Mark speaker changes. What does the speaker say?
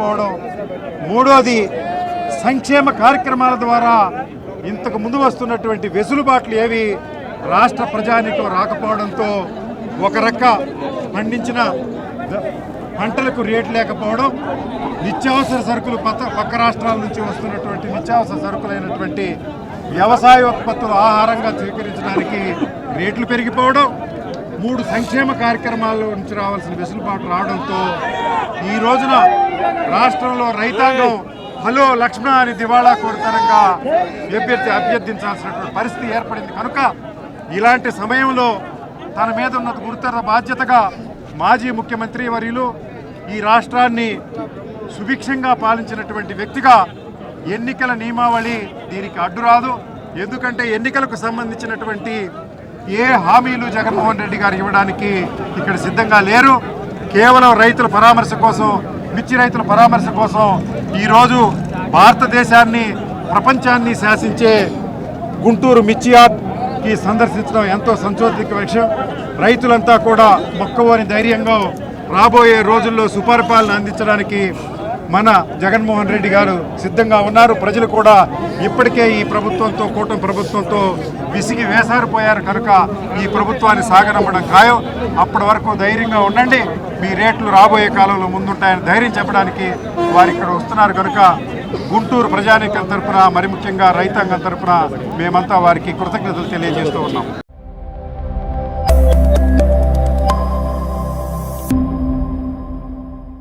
Speaker 1: లేకపోవడం మూడోది సంక్షేమ కార్యక్రమాల ద్వారా ఇంతకు ముందు వస్తున్నటువంటి వెసులుబాట్లు ఏవి? రాష్ట్ర ప్రజానికం రాకపోవడంతో ఒక రక్క పండించిన పంటలకు రేటు లేకపోవడం నిత్యావసర సరుకులు పక్క పక్క రాష్ట్రాల నుంచి వస్తున్నటువంటి నిత్యావసర సరుకులైనటువంటి వ్యవసాయ ఉత్పత్తులు ఆహారంగా స్వీకరించడానికి రేట్లు పెరిగిపోవడం మూడు సంక్షేమ కార్యక్రమాల నుంచి రావాల్సిన వెసులుబాటు రావడంతో ఈ రోజున రాష్ట్రంలో రైతాంగం హలో లక్ష్మణ అని దివాళా కోరుతనంగా అభ్యర్థి అభ్యర్థించాల్సినటువంటి పరిస్థితి ఏర్పడింది. కనుక ఇలాంటి సమయంలో తన మీద ఉన్న గురుతర బాధ్యతగా మాజీ ముఖ్యమంత్రి వర్యులు ఈ రాష్ట్రాన్ని సుభిక్షంగా పాలించినటువంటి వ్యక్తిగా ఎన్నికల నియమావళి దీనికి అడ్డురాదు ఎందుకంటే ఎన్నికలకు సంబంధించినటువంటి ఏ హామీలు జగన్మోహన్ రెడ్డి గారు ఇవ్వడానికి ఇక్కడ సిద్ధంగా లేరు. కేవలం రైతుల పరామర్శ కోసం మిర్చి రైతుల పరామర్శ కోసం ఈరోజు భారతదేశాన్ని ప్రపంచాన్ని శాసించే గుంటూరు మిర్చి యార్డ్కి సందర్శించడం ఎంతో సంతోషిక విషయం. రైతులంతా కూడా మొక్కవోని ధైర్యంగా రాబోయే రోజుల్లో సుపరిపాలన అందించడానికి మన జగన్మోహన్ రెడ్డి గారు సిద్ధంగా ఉన్నారు. ప్రజలు కూడా ఇప్పటికే ఈ ప్రభుత్వంతో కూటమి ప్రభుత్వంతో విసిగి వేసారిపోయారు కనుక ఈ ప్రభుత్వాన్ని సాగనమ్మడం ఖాయం. అప్పటి వరకు ధైర్యంగా ఉండండి. మీ రేట్లు రాబోయే కాలంలో ముందుంటాయని ధైర్యం చెప్పడానికి వారు ఇక్కడ వస్తున్నారు కనుక గుంటూరు ప్రజానీకం తరపున మరి ముఖ్యంగా రైతాంగం తరపున మేమంతా వారికి కృతజ్ఞతలు తెలియజేస్తూ ఉన్నాం.